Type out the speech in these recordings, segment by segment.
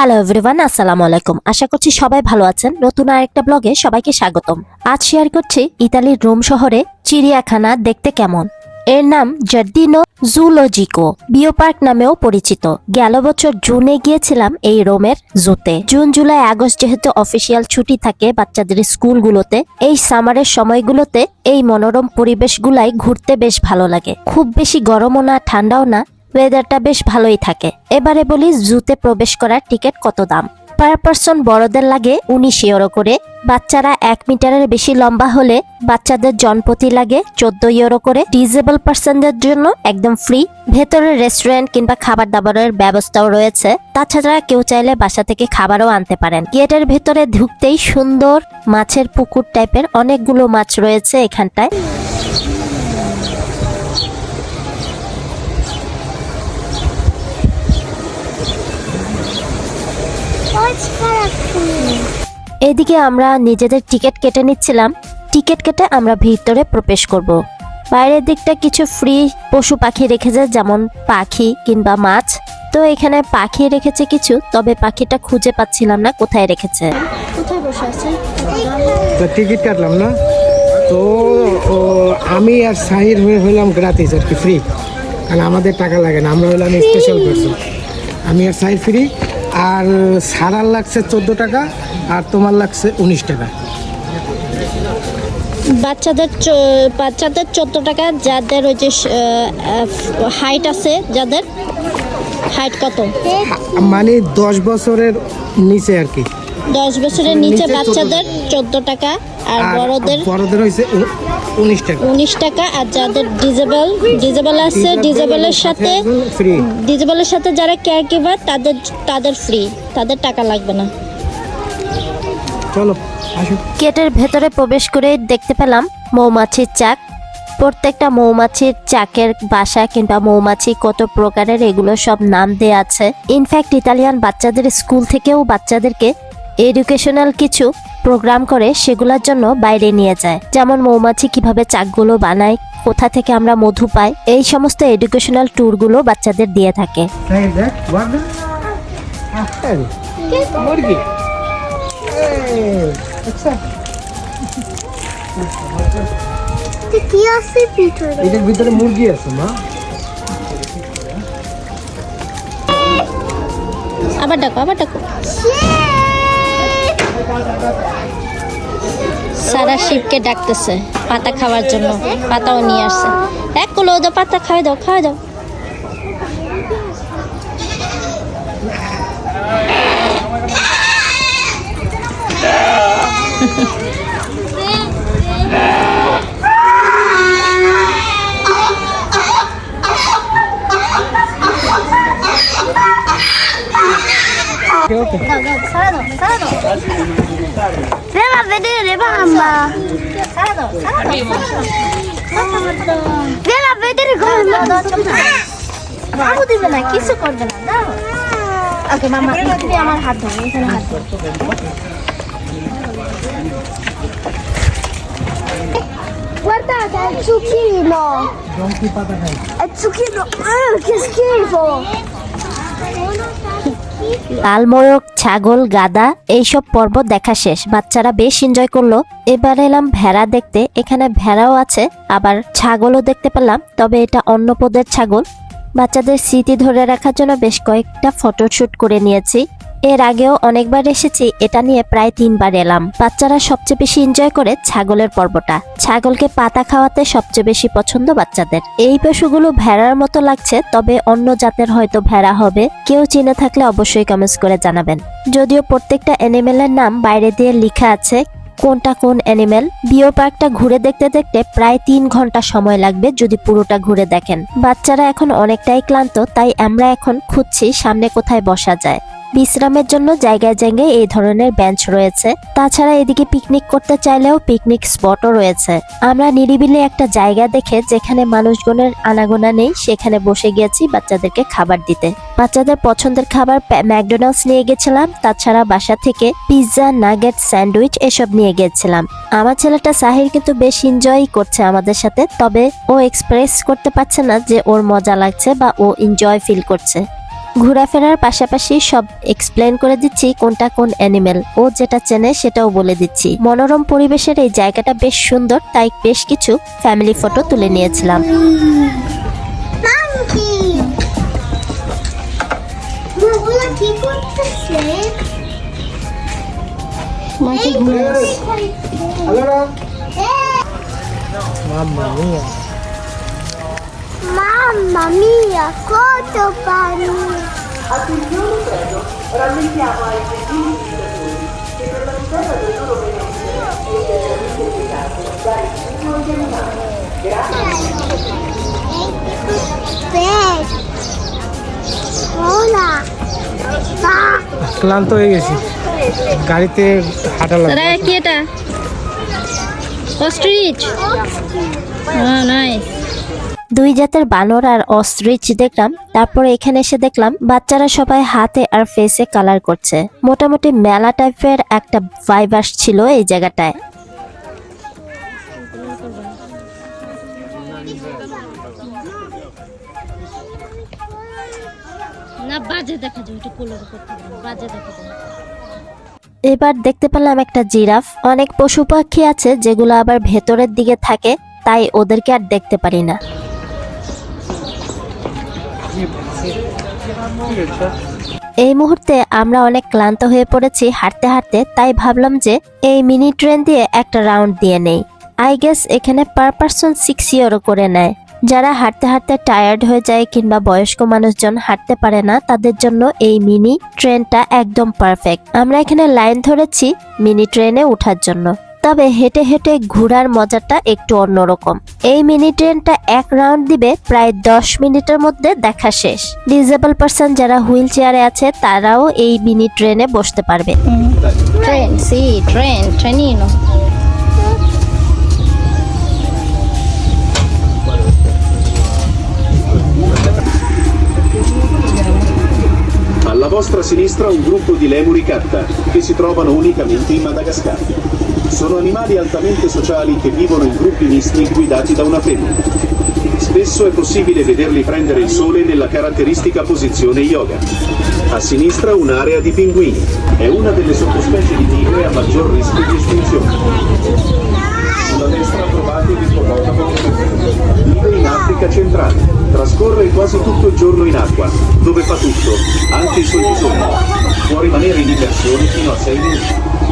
Hello everyone আসসালামু আলাইকুম। আশা করছি সবাই ভালো আছেন। নতুন আরেকটা ব্লগে সবাইকে স্বাগতম। আজ শেয়ার করছি ইতালির রোম শহরে চিড়িয়াখানা দেখতে কেমন। এর নাম জার্দিনো জুলজিকো বিও পার্ক নামেও পরিচিত। গেল বছর জুনে গিয়েছিলাম এই রোমের জুতে। জুন, জুলাই, আগস্ট যেহেতু অফিসিয়াল ছুটি থাকে বাচ্চাদের স্কুলগুলোতে, এই সামারের সময়গুলোতে এই মনোরম পরিবেশগুলাই ঘুরতে বেশ ভালো লাগে। খুব বেশি গরমও না, ঠান্ডাও না ওয়েদারটা বেশ ভালোই থাকে। এবারে বলি জুতে প্রবেশ করার টিকিট কত দাম? পার পার্সন বড়দের লাগে উনিশ ইউরো করে। বাচ্চারা এক মিটারের বেশি লম্বা হলে বাচ্চাদের জনপ্রতি লাগে চোদ্দ ইউরো করে। ডিজেবল পার্সনদের জন্য একদম ফ্রি ভেতরে রেস্টুরেন্ট কিংবা খাবার দাবারের ব্যবস্থাও রয়েছে। তাছাড়া কেউ চাইলে বাসা থেকে খাবারও আনতে পারেন। গেটের ভেতরে ঢুকতেই সুন্দর মাছের পুকুর টাইপের অনেকগুলো মাছ রয়েছে এখানটায়। এদিকে আমরা নিজেদের টিকিট কেটে নিচ্ছিলাম। টিকিট কেটে আমরা ভিতরে প্রবেশ করব। বাইরের দিকটা কিছু ফ্রি পশু পাখি রেখেছে যেমন পাখি কিংবা মাছ। তো এখানে পাখি রেখেছে কিছু তবে পাখিটা খুঁজে পাচ্ছিলাম না কোথায় রেখেছে। কোথায় বসে আছে? তো টিকিট কাটলাম না। তো ও, আমি আর সাহির হয়ে হলাম গ্রাতিস আর কি ফ্রি কারণ আমাদের টাকা লাগে না আমরা হলাম স্পেশাল পার্সন আমি আর সাহির ফ্রি আর সারার লাগছে চোদ্দ টাকা আর তোমার লাগছে উনিশ টাকা। বাচ্চাদের বাচ্চাদের চোদ্দ টাকা যাদের ওই যে হাইট আছে যাদের হাইট কত? মানে দশ বছরের নিচে আর কি। দশ বছরের নিচে বাচ্চাদের চোদ্দ টাকা আর বড়দের বড়দের হয়েছে উনিশ টাকা। উনিশ টাকা। আর যাদের ডিজেবল ডিজেবল আছে ডিজেবলের সাথে ফ্রি ডিজেবলের সাথে যারা কেয়ার গিভার তাদের তাদের ফ্রি তাদের টাকা লাগবে না। চলো গেটের ভেতরে প্রবেশ করে দেখতে পেলাম মৌমাছির চাক। প্রত্যেকটা মৌমাছির চাকের বাসা কিংবা মৌমাছি কত প্রকারের এগুলো সব নাম দেয়া আছে। ইনফ্যাক্ট ইতালিয়ান বাচ্চাদের স্কুল থেকেও বাচ্চাদেরকে এডুকেশনাল কিছু প্রোগ্রাম করে সেগুলোর জন্য বাইরে নিয়ে যায়। যেমন মৌমাছি কীভাবে চাকগুলো বানায় কোথা থেকে আমরা মধু পাই এই সমস্ত এডুকেশনাল ট্যুরগুলো বাচ্চাদের দিয়ে থাকে। সাহির দেখ বার্গার মুরগি। এই, আচ্ছা কি আছে ভিতরে? এটার ভিতরে মুরগি আছে মা। আবার ডাকো আবার ডাকো। সারা শিবকে ডাকতেছে, পাতা খাওয়ার জন্য, পাতাও নিয়ে আসছে। এক কুলো দাও, পাতা খাওয়া দাও খাওয়া দাও। Devo vedere le mamma. Devo vedere come বাবু দিবে না কিছু করবে না দাও ওকে মামা তুমি আমার হাত ধরো এখানে হাত ধরো Guardate, è il zucchino! ডঙ্কি পাতা খাই È il zucchino! Ah, che schifo! লালময়ক ছাগল, গাদা, এইসব পর্বত দেখা শেষ। বাচ্চারা বেশ এনজয় করল। এবার এলাম ভেড়া দেখতে। এখানে ভেড়াও আছে, আবার ছাগলও দেখতে পেলাম, তবে এটা অন্নপদের ছাগল। বাচ্চাদের স্মৃতি ধরে রাখার জন্য বেশ কয়েকটা ফটোশ্যুট করে নিয়েছি। এর আগেও অনেকবার এসেছি, এটা নিয়ে প্রায় তিনবার এলাম। বাচ্চারা সবচেয়ে বেশি এনজয় করে ছাগলের পর্বটা। ছাগলকে পাতা খাওয়াতে সবচেয়ে বেশি পছন্দ বাচ্চাদের। এই পশুগুলো ভেড়ার মতো লাগছে, তবে অন্য জাতের হয়তো ভেড়া হবে। কেউ চিনে থাকলে অবশ্যই কমেন্টস করে জানাবেন। যদিও প্রত্যেকটা অ্যানিমেলের নাম বাইরে দিয়ে লেখা আছে, কোনটা কোন অ্যানিমেল বিও পার্কটা ঘুরে দেখতে দেখতে প্রায় তিন ঘণ্টা সময় লাগবে যদি পুরোটা ঘুরে দেখেন। বাচ্চারা এখন অনেকটাই ক্লান্ত, তাই আমরা এখন খুঁজছি সামনে কোথায় বসা যায়। বিশ্রামের জন্য জায়গায় জায়গায় এই ধরনের বেঞ্চ রয়েছে। তাছাড়া এদিকে পিকনিক করতে চাইলেও পিকনিক স্পটও রয়েছে। আমরা নিরিবিলি একটা জায়গা দেখে যেখানে মানুষজনের আনাগোনা নেই, সেখানে বসে গিয়েছি বাচ্চাদেরকে খাবার দিতে। বাচ্চাদের পছন্দের খাবার ম্যাকডোনাল্ডস নিয়ে গেছিলাম তাছাড়া বাসা থেকে পিৎজা নাগেট স্যান্ডউইচ এসব নিয়ে গিয়েছিলাম। আমার ছেলেটা সাহির কিন্তু বেশ এনজয় করছে আমাদের সাথে, তবে ও এক্সপ্রেস করতে পারছে না যে ওর মজা লাগছে বা ও এনজয় ফিল করছে। ঘোরাফেরার পাশাপাশি সব এক্সপ্লেন করে দিচ্ছি কোনটা কোন অ্যানিমেল ও যেটা চেনে সেটাও বলে দিচ্ছি। মনোরম পরিবেশের এই জায়গাটা বেশ সুন্দর তাই বেশ কিছু ফ্যামিলি ফটো তুলে নিয়েছিলাম। মাংকি ওগুলো কি করতেছে মাকে ঘুরে মাম্মা মিয়া Mamma mia, কত পানি Pet. Hola. Pa. ক্লান্ত হয়ে গেছি গাড়িতে হাঁটা তারা কি এটা অস্ট্রিচ হ্যাঁ নাইস দুই জাতের বানর আর অস্ট্রিচ দেখলাম। তারপরে এখানে এসে দেখলাম বাচ্চারা সবাই হাতে আর ফেসে কালার করছে। মোটামুটি মেলা টাইপের একটা ভাইব আসছিল এই জায়গাটায়। না বাজে দেখা যায় একটু কোলের উপর বাজে দেখা যায়। এবার দেখতে পেলাম একটা জিরাফ। অনেক পশু পাখি আছে যেগুলো আবার ভেতরের দিকে থাকে তাই ওদেরকে আর দেখতে পারি না। এই মুহূর্তে আমরা অনেক ক্লান্ত হয়ে পড়েছি হাঁটতে হাঁটতে, তাই ভাবলাম যে এই মিনি ট্রেন দিয়ে একটা রাউন্ড দিয়ে নেই। আই গেস এখানে পার পার্সন সিক্স ইউরো করে নেয়। যারা হাঁটতে হাঁটতে টায়ার্ড হয়ে যায় কিংবা বয়স্ক মানুষজন হাঁটতে পারে না, তাদের জন্য এই মিনি ট্রেনটা একদম পারফেক্ট আমরা এখানে লাইন ধরেছি মিনি ট্রেনে ওঠার জন্য। তবে হেঁটে হেঁটে ঘোরার মজাটা একটু অন্যরকম। এই মিনি ট্রেনটা এক রাউন্ড দিবে প্রায় দশ মিনিটের মধ্যে দেখা শেষ। ডিজেবল পার্সন যারা হুইল চেয়ারে আছে তারাও এই মিনি ট্রেনে বসতে পারবে। ট্রেন সি ট্রেন ট্রেনিনো Alla vostra sinistra un gruppo di lemuri katta che si trovano unicamente in Madagascar. Sono animali altamente sociali che vivono in gruppi misti guidati da una femmina. Spesso è possibile vederli prendere il sole nella caratteristica posizione yoga. A sinistra un'area di pinguini. È una delle sottospecie di tigre a maggior rischio di estinzione. Sulla destra trovate l'ippopotamo Vive in Africa centrale. Trascorre quasi tutto il giorno in acqua, dove fa tutto, anche i suoi bisogni. Può rimanere in immersione fino a 6 minuti.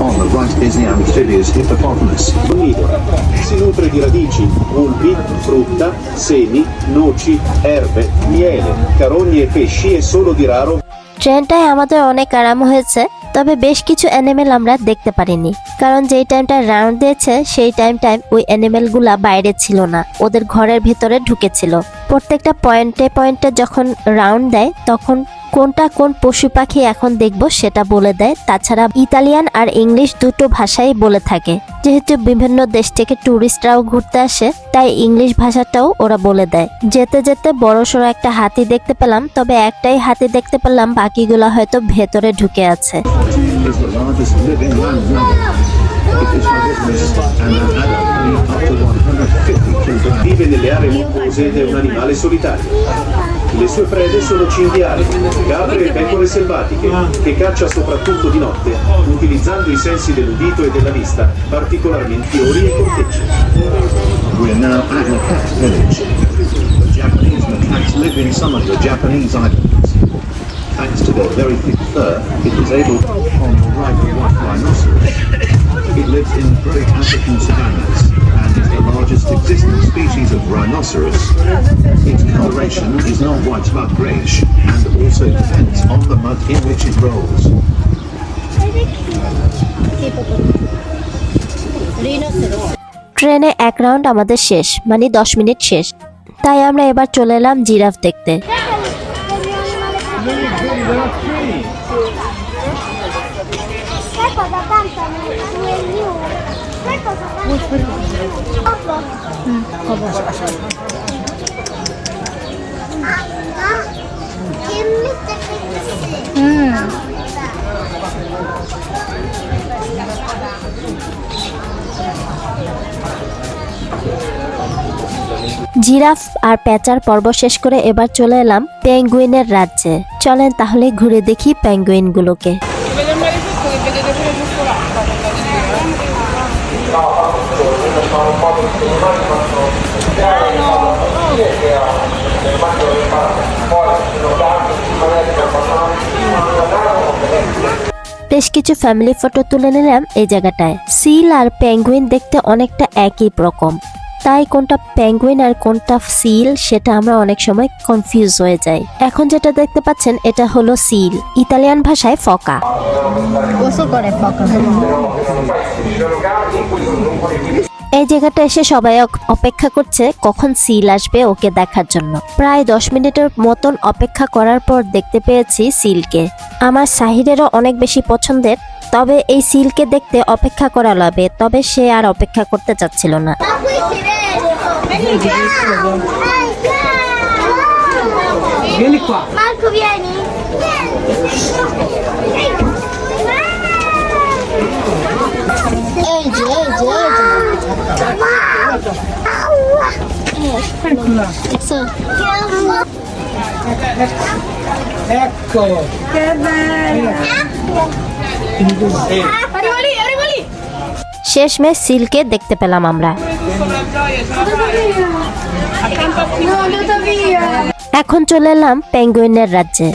On the right is the amphibious hippopotamus. Onnivora. Si nutre di radici, pulpi, frutta, semi, noci, erbe, miele, carogne e pesci e solo di raro ট্রেনটায় আমাদের অনেক আরাম হয়েছে তবে বেশ কিছু animal আমরা দেখতে পারিনি কারণ যেই টাইমটা রাউন্ড দিয়েছে সেই টাইম টাইম ওই অ্যানিমেলগুলা বাইরে ছিল না ওদের ঘরের ভেতরে ঢুকেছিল প্রত্যেকটা পয়েন্টে পয়েন্টে যখন রাউন্ড দেয় তখন কোনটা কোন পশু পাখি এখন দেখব সেটা বলে দেয় তাছাড়া ইতালিয়ান আর ইংলিশ দুটো ভাষাই বলে থাকে যেহেতু বিভিন্ন দেশ থেকে ট্যুরিস্টরাও ঘুরতে আসে, তাই ইংলিশ ভাষাটাও ওরা বলে দেয় যেতে যেতে বড়সড় একটা হাতি দেখতে পেলাম, তবে একটাই হাতি দেখতে পেলাম, বাকিগুলো হয়তো ভেতরে ঢুকে আছে Is the largest living land mammal. It is herbivorous and an adult weighing up to 150 kg. vive nelle aree montuose ed è un animale solitario. Le sue prede sono cinghiali, capre e pecore selvatiche, che caccia soprattutto di notte, utilizzando i sensi dell'udito e della vista, particolarmente ori e cortecce. We're now at a cat village. The Japanese macaques live in some of the Japanese islands. Thanks to their very thick fur, it is able to on the of white rhinoceros. It lives in great African savannas the largest existing species of rhinoceros. Its coloration is not white but greyish and also depends on the mud in which it rolls. ট্রেনে এক round আমাদের শেষ মানে দশ minute শেষ তাই আমরা এবার চলে এলাম জিরাফ দেখতে Sai cosa জিরাফ আর প্যাঁচার পর্ব শেষ করে এবার চলে এলাম পেঙ্গুইনের রাজ্যে। চলেন তাহলে ঘুরে দেখি পেঙ্গুইনগুলোকে। বেশ কিছু ফ্যামিলি ফটো তুলে নিলাম এই জায়গাটায়। সিল আর পেঙ্গুইন দেখতে অনেকটা একই রকম। তাই কোনটা পেঙ্গুইন আর কোনটা সিল সেটা আমরা অনেক সময় কনফিউজ হয়ে যাই। এখন যেটা দেখতে পাচ্ছেন, এটা হলো সিল ইতালিয়ান ভাষায় ফকা করে ফকা এই জায়গাটা এসে সবাই অক- অপেক্ষা করছে কখন সিল আসবে ওকে দেখার জন্য প্রায় দশ মিনিটের মতন অপেক্ষা করার পর দেখতে পেয়েছি সিলকে আমার সাহিরেরও অনেক বেশি পছন্দের তবে এই সিলকে দেখতে অপেক্ষা করা লাগবে তবে সে আর অপেক্ষা করতে চাচ্ছিল না Vieni qua. Marco, vieni. এই যে দেখছ? Ecco. শেষমেশ সিলকে দেখতে পেলাম আমরা এখন চলে এলাম পেঙ্গুইনের রাজ্যে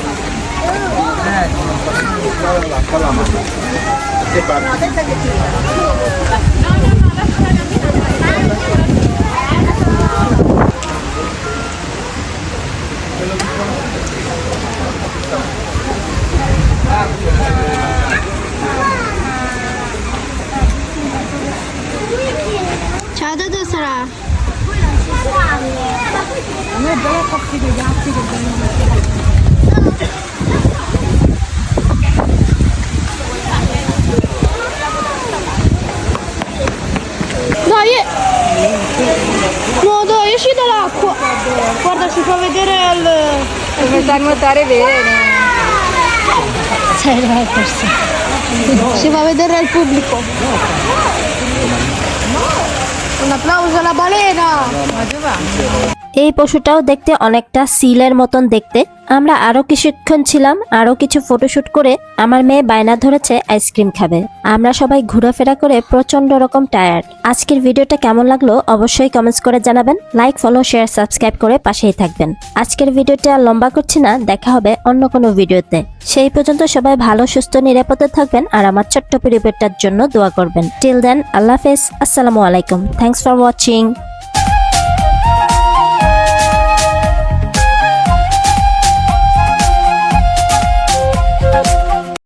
là. Non ci stanno. A me è bella coppia dei gatti che vengono. Dai, eh. no, dai, esci dall'acqua. Guarda, si fa vedere il... Come sa nuotare bene. Sei la persona. Si fa vedere al pubblico. Un applauso alla balena! এই পশুটাও দেখতে অনেকটা সিলের মতন দেখতে। আমরা আরও কিছুক্ষণ ছিলাম, আরও কিছু ফটোশুট করে আমার মেয়ে বায়না ধরেছে আইসক্রিম খাবে। আমরা সবাই ঘোরাফেরা করে প্রচণ্ড রকম টায়ার্ড আজকের ভিডিওটা কেমন লাগল অবশ্যই কমেন্টস করে জানাবেন। লাইক ফলো শেয়ার সাবস্ক্রাইব করে পাশেই থাকবেন। আজকের ভিডিওটা আর লম্বা করছি না, দেখা হবে অন্য কোনো ভিডিওতে। সেই পর্যন্ত সবাই ভালো, সুস্থ, নিরাপদে থাকবেন আর আমার ছোট্ট পরিবারটার জন্য দোয়া করবেন। টিল দেন আল্লাহ হাফেজ, আসসালামু আলাইকুম। Thanks for watching